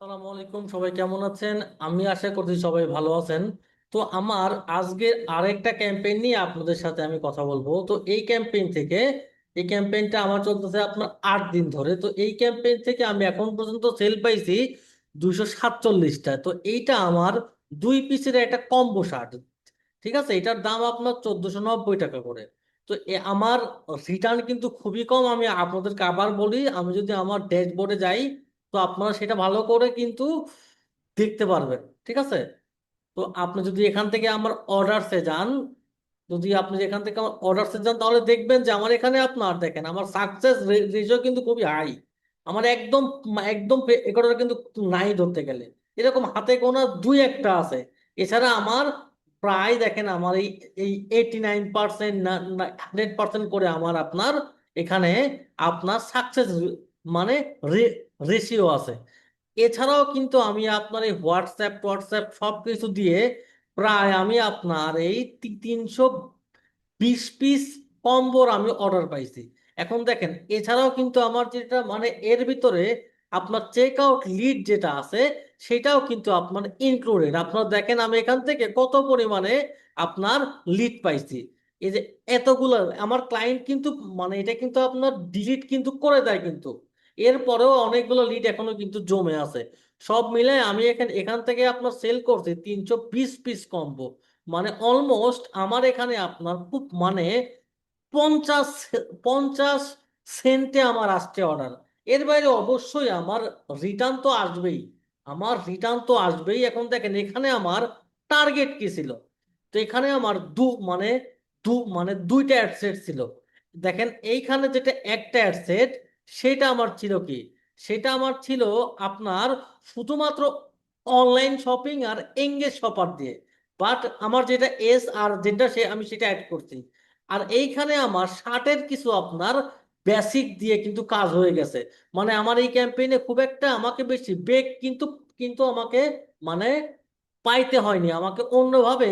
আসসালামু আলাইকুম, সবাই কেমন আছেন? আমি আশা করছি সবাই ভালো আছেন। তো আমার আজকের আরেকটা ক্যাম্পেইন নিয়ে আপনাদের সাথে আমি কথা বলব। তো এই ক্যাম্পেইন থেকে, এই ক্যাম্পেইনটা আমার চলতেছে আপনার আট দিন ধরে। তো এই ক্যাম্পেইন থেকে আমি এখন পর্যন্ত সেল পাইছি দুইশো সাতচল্লিশটা। তো এইটা আমার দুই পিসের একটা কম্বো শার্ট, ঠিক আছে? এটার দাম আপনার চোদ্দশো নব্বই টাকা করে। তো আমার রিটার্ন কিন্তু খুবই কম। আমি আপনাদেরকে আবার বলি, আমি যদি আমার ড্যাশবোর্ডে যাই তো আপনারা সেটা ভালো করে কিন্তু দেখতে পারবেন, ঠিক আছে? তো আপনি যদি এখান থেকে আমার অর্ডারসে যান, যদি আপনি এখান থেকে আমার অর্ডারসে যান, তাহলে দেখবেন যে আমার এখানে আপনার দেখেন, আমার সাকসেস রেশিও কিন্তু খুবই হাই আমার একদম একদম এগুলোর কিন্তু নাই ধরতে গেলে। এরকম হাতে গোনা দুই একটা আছে। এছাড়া আমার প্রায় দেখেন আমার এই এই eighty nine percent hundred percent করে আমার আপনার এখানে আপনার সাকসেস মানে রেশিও আছে। এছাড়াও কিন্তু আমি আপনার এই হোয়াটসঅ্যাপ হোয়াটসঅ্যাপ সব কিছু দিয়ে প্রায় আমি আপনার এই তিনশো বিশ পিস কম্বোর আমি অর্ডার পাইছি। এখন দেখেন, এছাড়াও কিন্তু আমার যেটা মানে এর ভিতরে আপনার চেক আউট লিড যেটা আছে, সেটাও কিন্তু আপনার ইনক্লুডেড আপনার দেখেন, আমি এখান থেকে কত পরিমাণে আপনার লিড পাইছি। এই যে এতগুলো, আমার ক্লায়েন্ট কিন্তু মানে এটা কিন্তু আপনার ডিলিট কিন্তু করে দেয় কিন্তু। এরপরেও অনেকগুলো লিড এখনও কিন্তু জমে আছে। সব মিলে আমি এখানে, এখান থেকে আপনার সেল করছি তিনশো বিশ পিস কম্বো মানে অলমোস্ট আমার এখানে আপনার খুব মানে পঞ্চাশ পঞ্চাশ সেন্টে আমার আসছে অর্ডার এর বাইরে অবশ্যই আমার রিটার্ন তো আসবেই। আমার রিটার্ন তো আসবেই। এখন দেখেন, এখানে আমার টার্গেট কি ছিল? তো এখানে আমার দু মানে দু মানে দুইটা অ্যাডসেট ছিল। দেখেন, এইখানে যেটা একটা অ্যাডসেট সেটা আমার ছিল কি? সেটা আমার ছিল আপনার শুধুমাত্র অনলাইন শপিং আর এঙ্গেজ শপার দিয়ে। বাট আমার যেটা এস আর যেটা সে, আমি সেটা অ্যাড করছি। আর এইখানে আমার শার্টের কিছু আপনার বেসিক দিয়ে কিন্তু কাজ হয়ে গেছে। মানে আমার এই ক্যাম্পেইনে খুব একটা আমাকে বেশি বেগ কিন্তু কিন্তু আমাকে মানে পাইতে হয়নি। আমাকে অন্যভাবে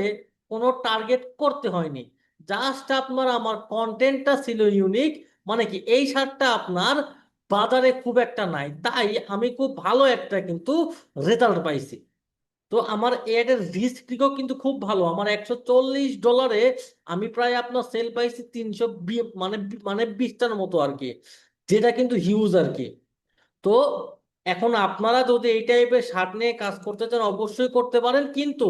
কোনো টার্গেট করতে হয়নি। জাস্ট আপনার আমার কন্টেন্টটা ছিল ইউনিক মানে কি এই শার্টটা আপনার বাজারে খুব একটা নাই। তাই আমি খুব ভালো একটা কিন্তু রেজাল্ট পাইছি। তো আমার এর রিস্কও কিন্তু খুব ভালো। আমার একশো চল্লিশ ডলারে আমি প্রায় আপনার সেল পাইছি তিনশো মানে মানে বিশটার মতো আর কি, যেটা কিন্তু হিউজ আর কি। তো এখন আপনারা যদি এই টাইপের শার্ট নিয়ে কাজ করতে চান, অবশ্যই করতে পারেন। কিন্তু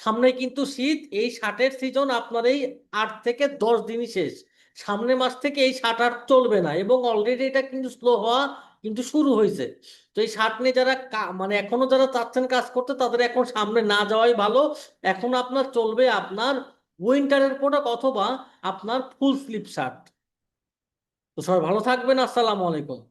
সামনে কিন্তু শীত, এই শার্টের সিজন আপনার এই আট থেকে দশ দিনই শেষ। সামনের মাস থেকে এই শার্ট আর চলবে না এবং অলরেডি এটা কিন্তু স্লো হওয়া কিন্তু শুরু হয়েছে। তো এই শার্ট নিয়ে যারা মানে এখনও যারা চাচ্ছেন কাজ করতে, তাদের এখন সামনে না যাওয়াই ভালো। এখন আপনার চলবে আপনার উইন্টারের প্রোডাক্ট অথবা আপনার ফুল স্লিপ শার্ট। তো সবাই ভালো থাকবেন, আসসালামু আলাইকুম।